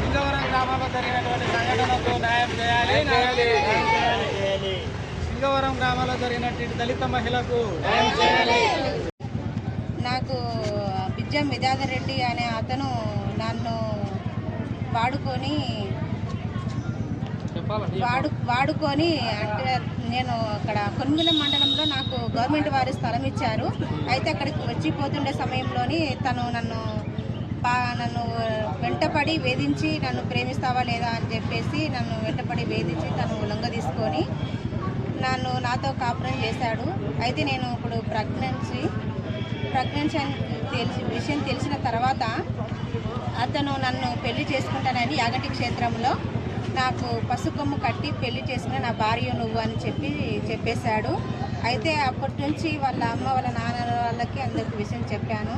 సింగవరం గ్రామంలో జరిగినటువంటి సంఘటనకు న్యాయం చేయాలి న్యాయం చేయాలి. సింగవరం గ్రామంలో జరిగినటువంటి దళిత మహిళకు న్యాయం చేయాలి. నాకు బిజ్జం విద్యాధర్ రెడ్డి అనే అతను నన్ను వాడుకొని వాడు వాడుకొని అంటే నేను అక్కడ కొనుగోలు మండలంలో నాకు గవర్నమెంట్ వారి స్థలం ఇచ్చారు. అయితే అక్కడికి వచ్చిపోతుండే సమయంలోని తను నన్ను నన్ను వెంటపడి వేధించి నన్ను ప్రేమిస్తావా లేదా అని చెప్పేసి నన్ను వెంటపడి వేధించి తను లొంగ తీసుకొని నన్ను నాతో కాపురం చేశాడు. అయితే నేను ఇప్పుడు ప్రెగ్నెన్సీ ప్రెగ్నెన్సీ అని తెలిసి విషయం తెలిసిన తర్వాత అతను నన్ను పెళ్ళి చేసుకుంటానని యాగటి క్షేత్రంలో నాకు పసుకొమ్ము కట్టి పెళ్ళి చేసిన నా భార్య నువ్వు అని చెప్పి చెప్పేశాడు. అయితే అప్పటి నుంచి వాళ్ళ అమ్మ వాళ్ళ నాన్న వాళ్ళకి అందరికి విషయం చెప్పాను.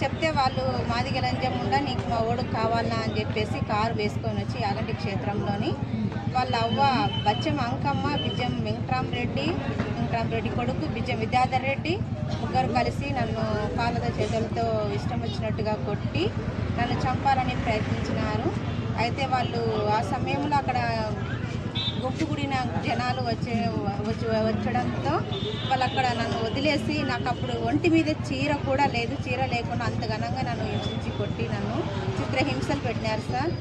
చెప్తే వాళ్ళు మాదిగ లంజం ఉండా నీకు మా ఓడు కావాలా? అని చెప్పేసి కారు వేసుకొని వచ్చి యాగంటి క్షేత్రంలోని వాళ్ళ అవ్వ బచ్చం అంకమ్మ బిజ్జం వెంకటరామరెడ్డి వెంకటరామరెడ్డి కొడుకు బిజ్జం విద్యాధర్ రెడ్డి ముగ్గురు కలిసి నన్ను కాళ్ళతో చేతులతో ఇష్టం వచ్చినట్టుగా కొట్టి నన్ను చంపాలని ప్రయత్నించినారు. అయితే వాళ్ళు ఆ సమయంలో అక్కడ గుంపు జనాలు వచ్చే వచ్చి వచ్చడంతో వాళ్ళు అక్కడ నన్ను వదిలేసి నాకు అప్పుడు ఒంటి మీద చీర కూడా లేదు. చీర లేకుండా అంత ఘనంగా నన్ను హింసించి కొట్టి నన్ను చిత్రహింసలు పెట్టినారు సార్.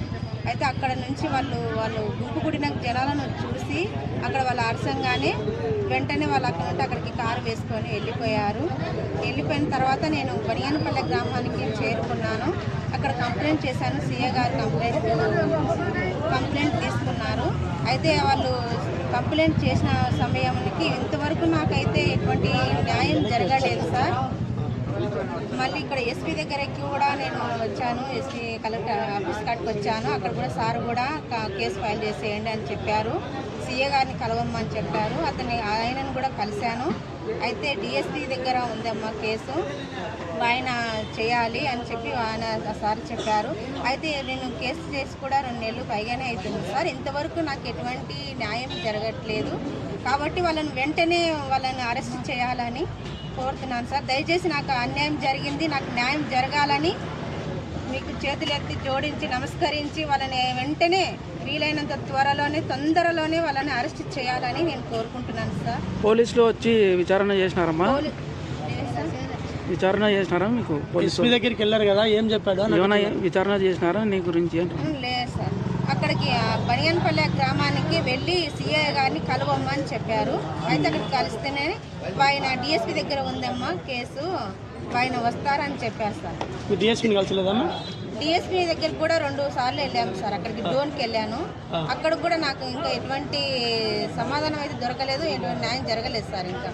అయితే అక్కడ నుంచి వాళ్ళు వాళ్ళు గుంపు కూడిన జనాలను చూసి అక్కడ వాళ్ళు అరసంగానే వెంటనే వాళ్ళు అక్కడ నుండి అక్కడికి కారు వేసుకొని వెళ్ళిపోయారు. వెళ్ళిపోయిన తర్వాత నేను బనియానపల్లె గ్రామానికి చేరుకున్నాను. అక్కడ కంప్లైంట్ చేశాను. సీఏ గారు కంప్లైంట్ కంప్లైంట్ తీసుకున్నారు. అయితే వాళ్ళు కంప్లైంట్ చేసిన సమయానికి ఇంతవరకు నాకైతే ఎటువంటి న్యాయం జరగలేదు సార్. మళ్ళీ ఇక్కడ ఎస్పీ దగ్గరకి కూడా నేను వచ్చాను. ఎస్పీ కలెక్టర్ ఆఫీస్ కాడికి వచ్చాను. అక్కడ కూడా సార్ కూడా కేసు ఫైల్ చేసేయండి అని చెప్పారు. సీఏ గారిని కలవమ్మని చెప్పారు. అతని ఆయనను కూడా కలిశాను. అయితే డిఎస్పీ దగ్గర ఉందమ్మా కేసు. ఆయన చేయాలి అని చెప్పి ఆయన సార్ చెప్పారు. అయితే నేను కేసు చేసి కూడా రెండు నెలలు పైగానే అవుతుంది సార్. ఇంతవరకు నాకు ఎటువంటి న్యాయం జరగట్లేదు. కాబట్టి వాళ్ళని వెంటనే వాళ్ళని అరెస్ట్ చేయాలని కోరుతున్నాను సార్. దయచేసి నాకు అన్యాయం జరిగింది నాకు న్యాయం జరగాలని మీకు చేతులెత్తి జోడించి నమస్కరించి వాళ్ళని వెంటనే వీలైనంత త్వరలోనే తొందరలోనే వాళ్ళని అరెస్ట్ చేయాలని నేను కోరుకుంటున్నాను సార్. పోలీసులు వచ్చి విచారణ చేసినారమ్మా. విచారణ చేసినారా మీకు పోలీసు దగ్గరికి వెళ్ళారు కదా ఏం చెప్పాడు ఏమైనా విచారణ చేసినారా నీ గురించి లేదు సార్. అక్కడికి ఆ బనియన్పల్లె గ్రామానికి వెళ్ళి సిఐ గారిని కలవమ్మని చెప్పారు. అయితే అక్కడికి కలిస్తేనే ఆయన డిఎస్పీ దగ్గర ఉందమ్మా కేసు ఆయన వస్తారని చెప్పారు సార్. డిఎస్పీని కలిసలేదమ్మా? డిఎస్పీ దగ్గర కూడా రెండు సార్లు వెళ్ళాము సార్. అక్కడికి డోన్కి వెళ్ళాను. అక్కడ కూడా నాకు ఇంకా ఎటువంటి సమాధానం అయితే దొరకలేదు. ఎటువంటి న్యాయం జరగలేదు సార్ ఇంకా.